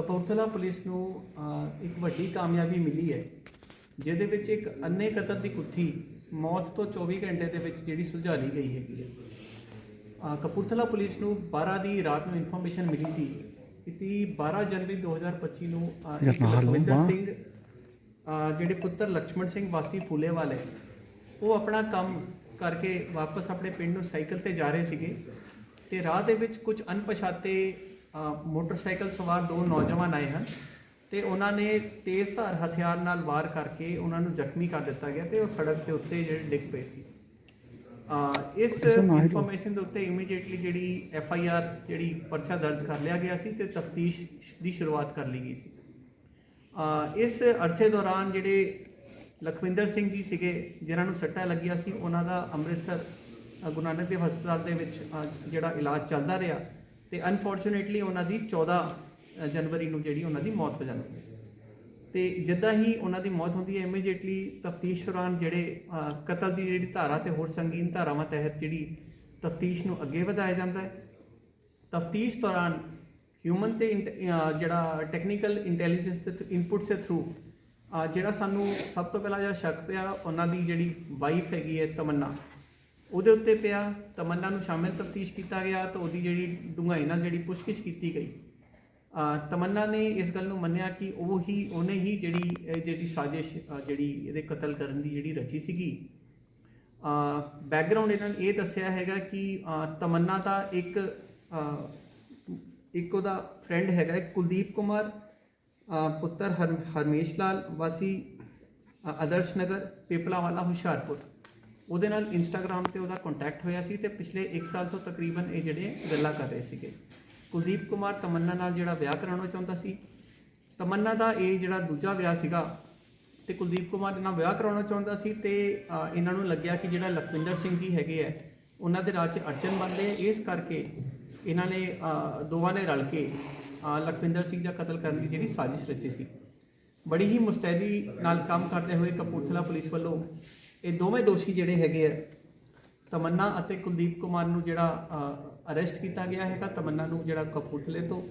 Kapurthala police ਨੂੰ ਇੱਕ ਵੱਡੀ ਕਾਮਯਾਬੀ ਮਿਲੀ ਹੈ ਜਿਹਦੇ ਵਿੱਚ ਇੱਕ ਅੰਨੇ ਕਤਲ ਦੀ ਕੁੱਥੀ ਮੌਤ ਤੋਂ 24 ਘੰਟੇ ਦੇ ਵਿੱਚ ਜਿਹੜੀ ਸੁਲਝਾ ਲਈ ਗਈ ਹੈਗੀ ਹੈ। ਕਪੂਰਥਲਾ ਪੁਲਿਸ ਨੂੰ 12 ਦੀ ਰਾਤ ਨੂੰ ਇਨਫੋਰਮੇਸ਼ਨ ਮਿਲੀ ਸੀ ਕਿ 12 ਜਨਵਰੀ 2025 ਨੂੰ ਰਵਿੰਦਰ ਸਿੰਘ ਜਿਹੜੇ ਪੁੱਤਰ ਲక్ష్మణ ਸਿੰਘ ਵਾਸੀ ਫੂਲੇ ਵਾਲੇ ਉਹ ਆਪਣਾ ਕੰਮ ਕਰਕੇ ਵਾਪਸ ਆਪਣੇ ਪਿੰਡ ਨੂੰ ਸਾਈਕਲ ਤੇ ਜਾ ਰਹੇ ਸੀਗੇ ਤੇ ਰਾਹ ਦੇ ਵਿੱਚ ਕੁਝ ਅਣਪਛਾਤੇ ਮੋਟਰਸਾਈਕਲ ਸਵਾਰ ਦੋ ਨੌਜਵਾਨ ਆਏ ਹਨ ਤੇ ਉਹਨਾਂ ਨੇ ਤੇਜ਼ ਧਾਰ ਹਥਿਆਰ ਨਾਲ ਵਾਰ ਕਰਕੇ ਉਹਨਾਂ ਨੂੰ ਜ਼ਖਮੀ ਕਰ ਦਿੱਤਾ ਗਿਆ ਤੇ ਉਹ ਸੜਕ ਦੇ ਉੱਤੇ ਜਿਹੜੇ ਡਿੱਗ ਪਏ ਸੀ। ਇਸ। ਇਨਫੋਰਮੇਸ਼ਨ ਦੇ ਉੱਤੇ ਇਮੀਡੀਏਟਲੀ ਜਿਹੜੀ ਐਫ ਆਈ ਆਰ ਜਿਹੜੀ ਪਰਚਾ ਦਰਜ ਕਰ ਲਿਆ ਗਿਆ ਸੀ ਤੇ ਤਫਤੀਸ਼ ਦੀ ਸ਼ੁਰੂਆਤ ਕਰ ਲਈ ਗਈ ਸੀ। ਇਸ ਅਰਸੇ ਦੌਰਾਨ ਜਿਹੜੇ ਲਖਵਿੰਦਰ ਸਿੰਘ ਜੀ ਸੀਗੇ ਜਿਨ੍ਹਾਂ ਨੂੰ ਸੱਟਾਂ ਲੱਗੀਆਂ ਸੀ ਉਹਨਾਂ ਦਾ ਅੰਮ੍ਰਿਤਸਰ ਗੁਰੂ ਨਾਨਕ ਦੇਵ ਹਸਪਤਾਲ ਦੇ ਵਿੱਚ ਜਿਹੜਾ ਇਲਾਜ ਚੱਲਦਾ ਰਿਹਾ। ਤੇ ਅਨਫੋਰਚੂਨੇਟਲੀ ਉਹਨਾਂ ਦੀ 14 ਜਨਵਰੀ ਨੂੰ ਜਿਹੜੀ ਉਹਨਾਂ ਦੀ ਮੌਤ ਹੋ ਜਾਂਦੀ ਹੈ। ਤੇ ਜਿੱਦਾਂ ਹੀ ਉਹਨਾਂ ਦੀ ਮੌਤ ਹੁੰਦੀ ਹੈ ਇਮੀਡੀਏਟਲੀ ਤਫਤੀਸ਼ ਦੌਰਾਨ ਜਿਹੜੇ ਅ, ਕਤਲ ਦੀ ਜਿਹੜੀ ਧਾਰਾ ਤੇ ਹੋਰ ਸੰਗੀਨ ਧਾਰਾਵਾਂ ਤਹਿਤ ਜਿਹੜੀ ਤਫਤੀਸ਼ ਨੂੰ ਅੱਗੇ ਵਧਾਇਆ ਜਾਂਦਾ ਹੈ। ਤਫਤੀਸ਼ ਦੌਰਾਨ ਹਿਊਮਨ ਤੇ ਇੰਟ- ਜਿਹੜਾ ਟੈਕਨੀਕਲ ਇੰਟੈਲੀਜੈਂਸ ਦੇ ਇਨਪੁਟ ਦੇ ਥਰੂ ਜਿਹੜਾ ਸਾਨੂੰ ਸਭ ਤੋਂ ਪਹਿਲਾਂ ਜਿਹੜਾ ਸ਼ੱਕ ਪਿਆ ਉਹਨਾਂ ਦੀ ਜਿਹੜੀ ਵਾਈਫ ਹੈਗੀ ਹੈ ਤਮੰਨਾ ਉਹਦੇ ਉੱਤੇ ਪਿਆ ਤਮੰਨਾ ਨੂੰ ਸ਼ਾਮਿਲ ਤਫਤੀਸ਼ ਕੀਤਾ ਗਿਆ, ਤਾਂ ਉਹਦੀ ਜਿਹੜੀ ਡੂੰਘਾਈ ਨਾਲ ਜਿਹੜੀ ਪੁੱਛਗਿੱਛ ਕੀਤੀ ਗਈ। ਤਮੰਨਾ ਨੇ ਇਸ ਗੱਲ ਨੂੰ ਮੰਨਿਆ ਕਿ ਉਹ ਹੀ, ਉਹਨੇ ਹੀ ਜਿਹੜੀ, ਇਹ ਜਿਹੜੀ ਸਾਜ਼ਿਸ਼ ਜਿਹੜੀ ਇਹਦੇ ਕਤਲ ਕਰਨ ਦੀ ਜਿਹੜੀ ਰਚੀ ਸੀਗੀ। ਬੈਕਗ੍ਰਾਉਂਡ ਇਹਨਾਂ ਨੇ ਇਹ ਦੱਸਿਆ ਹੈਗਾ ਕਿ ਤਮੰਨਾ ਦਾ ਇੱਕ ਇੱਕ ਉਹਦਾ ਫਰੈਂਡ ਹੈਗਾ ਕੁਲਦੀਪ ਕੁਮਾਰ ਪੁੱਤਰ ਹਰ, ਹਰਮੇਸ਼ ਲਾਲ ਵਾਸੀ ਆਦਰਸ਼ ਨਗਰ ਪੇਪਲਾ ਵਾਲਾ ਹੁਸ਼ਿਆਰਪੁਰ। ਉਹਦੇ ਨਾਲ ਇੰਸਟਾਗ੍ਰam ਤੇ ਉਹਦਾ ਕੰਟੈਕਟ ਹੋਇਆ ਸੀ ਤੇ ਪਿਛਲੇ 1 ਸਾਲ ਤੋਂ ਤਕਰੀਬਨ ਇਹ ਜਿਹੜੇ ਗੱਲਾਂ ਕਰ ਰਹੇ ਸੀਗੇ। ਕੁਲਦੀਪ ਕੁਮਾਰ ਤਮੰਨਾ ਨਾਲ ਜਿਹੜਾ ਵਿਆਹ ਕਰਾਉਣਾ ਚਾਹੁੰਦਾ ਸੀ ਤਮੰਨਾ ਦਾ ਇਹ ਜਿਹੜਾ ਦੂਜਾ ਵਿਆਹ ਸੀਗਾ ਤੇ ਕੁਲਦੀਪ ਕੁਮਾਰ ਨਾਲ ਵਿਆਹ ਕਰਾਉਣਾ ਚਾਹੁੰਦਾ ਸੀ ਤੇ ਇਹਨਾਂ ਨੂੰ ਲੱਗਿਆ ਕਿ ਜਿਹੜਾ ਲਖਵਿੰਦਰ ਸਿੰਘ ਜੀ ਹੈਗੇ ਆ ਉਹਨਾਂ ਦੇ ਰਾਜ 'ਚ ਅੜਚਨ ਬਣਦੇ ਆ, ਇਸ ਕਰਕੇ ਇਹਨਾਂ ਨੇ ਦੋਵਾਂ ਨੇ ਰਲ ਕੇ ਲਖਵਿੰਦਰ ਸਿੰਘ ਦਾ ਕਤਲ ਕਰਨ ਦੀ ਜਿਹੜੀ ਸਾਜ਼ਿਸ਼ ਰਚੀ ਸੀ। ਬੜੀ ਹੀ ਮੁਸਤੈਦੀ ਨਾਲ ਕੰਮ ਕਰਦੇ ਹੋਏ ਕਪੂਰਥਲਾ ਪੁਲਿਸ ਵੱਲੋਂ ਇਹ ਦੋਵੇਂ ਦੋਸ਼ੀ ਜਿਹੜੇ ਹੈਗੇ ਆ, ਤਮੰਨਾ ਅਤੇ ਕੁਲਦੀਪ ਕੁਮਾਰ ਨੂੰ ਜਿਹੜਾ ਅਰੈਸਟ ਕੀਤਾ ਗਿਆ ਹੈਗਾ, ਤਮੰਨਾ ਨੂੰ ਜਿਹੜਾ ਕਪੂਰਥਲੇ ਤੋਂ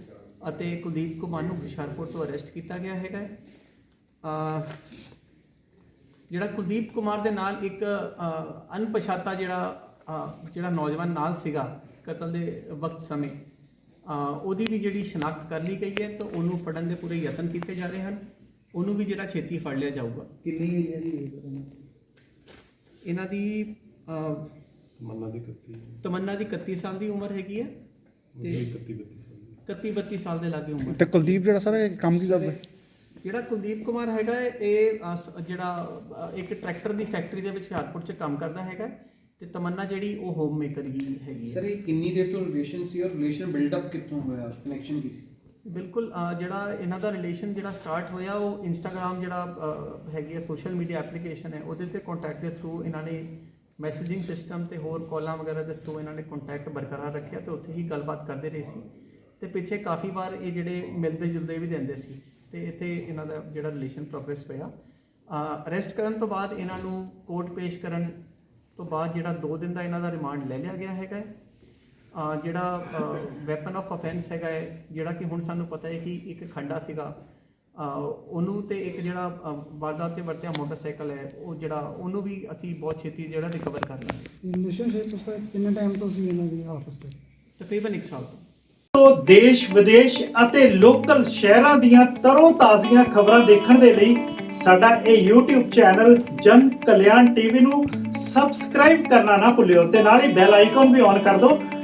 ਅਤੇ ਕੁਲਦੀਪ ਕੁਮਾਰ ਨੂੰ ਹੁਸ਼ਿਆਰਪੁਰ ਤੋਂ ਅਰੈਸਟ ਕੀਤਾ ਗਿਆ ਹੈਗਾ। ਜਿਹੜਾ ਕੁਲਦੀਪ ਕੁਮਾਰ ਦੇ ਨਾਲ ਇੱਕ ਅਣਪਛਾਤਾ ਜਿਹੜਾ ਜਿਹੜਾ ਨੌਜਵਾਨ ਨਾਲ ਸੀਗਾ ਕਤਲ ਦੇ ਵਕਤ ਸਮੇਂ ਉਹਦੀ ਵੀ ਜਿਹੜੀ ਸ਼ਨਾਖਤ ਕਰ ਲਈ ਗਈ ਹੈ ਤਾਂ ਉਹਨੂੰ ਫੜਨ ਦੇ ਪੂਰੇ ਯਤਨ ਕੀਤੇ ਜਾ ਰਹੇ ਹਨ। ਉਹਨੂੰ ਵੀ ਜਿਹੜਾ ਛੇਤੀ ਫੜ ਲਿਆ ਜਾਊਗਾ। ਕਿੰਨੀ ਹੈ ਜੀ ਇਹਨਾਂ ਦੀ ਅ, ਮੰਨਾ ਦੀ ਕੱਤੀ ਤਮੰਨਾ ਦੀ 31 ਸਾਲ ਦੀ ਉਮਰ ਹੈਗੀ ਹੈ ਤੇ 31 32 ਸਾਲ ਦੀ। 31 32 ਸਾਲ ਦੇ ਲਾਗੇ ਉਮਰ ਤੇ ਕੁਲਦੀਪ ਜਿਹੜਾ ਸਰ ਇਹ ਕੰਮ ਕੀ ਕਰਦਾ? ਜਿਹੜਾ ਕੁਲਦੀਪ ਕੁਮਾਰ ਹੈਗਾ ਹੈ, ਇਹ ਅ, ਸ- ਜਿਹੜਾ ਅ, ਇੱਕ ਟਰੈਕਟਰ ਦੀ ਫੈਕਟਰੀ ਦੇ ਵਿੱਚ ਹੁਸ਼ਿਆਰਪੁਰ 'ਚ ਕੰਮ ਕਰਦਾ ਹੈਗਾ ਹੈ ਤੇ ਤਮੰਨਾ ਜਿਹੜੀ ਉਹ ਹੋਮ ਮੇਕਰ ਹੀ ਹੈਗੀ ਹੈ। ਸਰ ਇਹ ਕਿੰਨੀ ਦੇਰ ਤੋਂ ਰਿਲੇਸ਼ਨ ਸੀ ਔਰ ਰਿਲੇਸ਼ਨ ਬਿਲਡ ਅਪ ਕਿੱਥੋਂ ਹੋਇਆ? ਕਨੈਕਸ਼ਨ ਕੀ ਸੀ? ਬਿਲਕੁਲ ਅ, ਜਿਹੜਾ ਇਹਨਾਂ ਦਾ ਰਿਲੇਸ਼ਨ ਜਿਹੜਾ ਸਟਾਰਟ ਹੋਇਆ ਉਹ ਇੰਸਟਾਗ੍ਰam ਜਿਹੜਾ ਅ, ਹੈਗੀ ਹੈ ਸੋਸ਼ਲ ਮੀਡੀਆ ਐਪਲੀਕੇਸ਼ਨ ਹੈ ਉਹਦੇ ਤੇ ਕੰਟੈਕਟ ਦੇ ਥਰੂ ਇਹਨਾਂ ਨੇ ਮੈਸੇਜਿੰਗ ਸਿਸਟਮ ਤੇ ਹੋਰ ਕਾਲਾਂ ਵਗੈਰਾ ਦੇ ਥਰੂ ਇਹਨਾਂ ਨੇ ਕੰਟੈਕਟ ਬਰਕਰਾਰ ਰੱਖਿਆ ਤੇ ਉੱਥੇ ਹੀ ਗੱਲਬਾਤ ਕਰਦੇ ਰਹੇ ਸੀ ਤੇ ਪਿੱਛੇ ਕਾਫੀ ਵਾਰ ਇਹ ਜਿਹੜੇ ਮਿਲਦੇ ਜੁਲਦੇ ਵੀ ਰਹਿੰਦੇ ਸੀ ਤੇ ਇੱਥੇ ਇਹਨਾਂ ਦਾ ਜਿਹੜਾ ਰਿਲੇਸ਼ਨ ਪ੍ਰੋਗਰੈਸ ਪਿਆ ਅਰੈਸਟ ਕਰਨ ਤੋਂ ਬਾਅਦ ਇਹਨਾਂ ਨੂੰ ਕੋਰਟ ਪੇਸ਼ ਕਰਨ ਤੋਂ ਬਾਅਦ ਜਿਹੜਾ 2 ਦਿਨ ਦਾ ਇਹਨਾਂ ਦਾ ਰਿਮਾਂਡ ਲੈ ਲਿਆ ਗਿਆ ਹੈਗਾ ਹੈ। ਜਿਹੜਾ ਵੈਪਨ ਆਫ ਅਫੈਂਸ ਹੈਗਾ ਹੈ ਜਿਹੜਾ ਕਿ ਹੁਣ ਸਾਨੂੰ ਪਤਾ ਹੈ ਕਿ ਇੱਕ ਖੰਡਾ ਸੀਗਾ ਉਹਨੂੰ ਤੇ ਇੱਕ ਜਿਹੜਾ ਵਾਰਦਾਤ 'ਚ ਵਰਤਿਆ ਮੋਟਰਸਾਈਕਲ ਹੈ ਉਹ ਜਿਹੜਾ ਉਹਨੂੰ ਵੀ ਅਸੀਂ ਬਹੁਤ ਛੇਤੀ ਜਿਹੜਾ ਰਿਕਵਰ ਕਰ ਲਾਂਗੇ। ਰਿਲੇਸ਼ਨਸ਼ਿਪ ਸਰ ਕਿੰਨੇ ਟਾਈਮ ਤੋਂ ਸੀ ਇਹਨਾਂ ਦੀ ਆਪਸ ਵਿੱਚ? ਤਕਰੀਬਨ 1 ਸਾਲ ਤੋਂ। ਤੋਂ ਦੇਸ਼ ਵਿਦੇਸ਼ ਅਤੇ ਲੋਕਲ ਸ਼ਹਿਰਾਂ ਦੀਆਂ ਤਰੋ ਤਾਜ਼ੀਆਂ ਖਬਰਾਂ ਦੇਖਣ ਦੇ ਲਈ ਸਾਡਾ ਇਹ YouTube ਚੈਨਲ ਜਨ ਕਲਿਆਣ ਟੀਵੀ ਨੂੰ ਸਬਸਕ੍ਰਾਈਬ ਕਰਨਾ ਨਾ ਭੁੱਲਿਓ ਤੇ ਨਾਲ ਹੀ ਬੈਲ ਆਈਕਨ ਵੀ ਔਨ ਕਰ ਦਿਓ।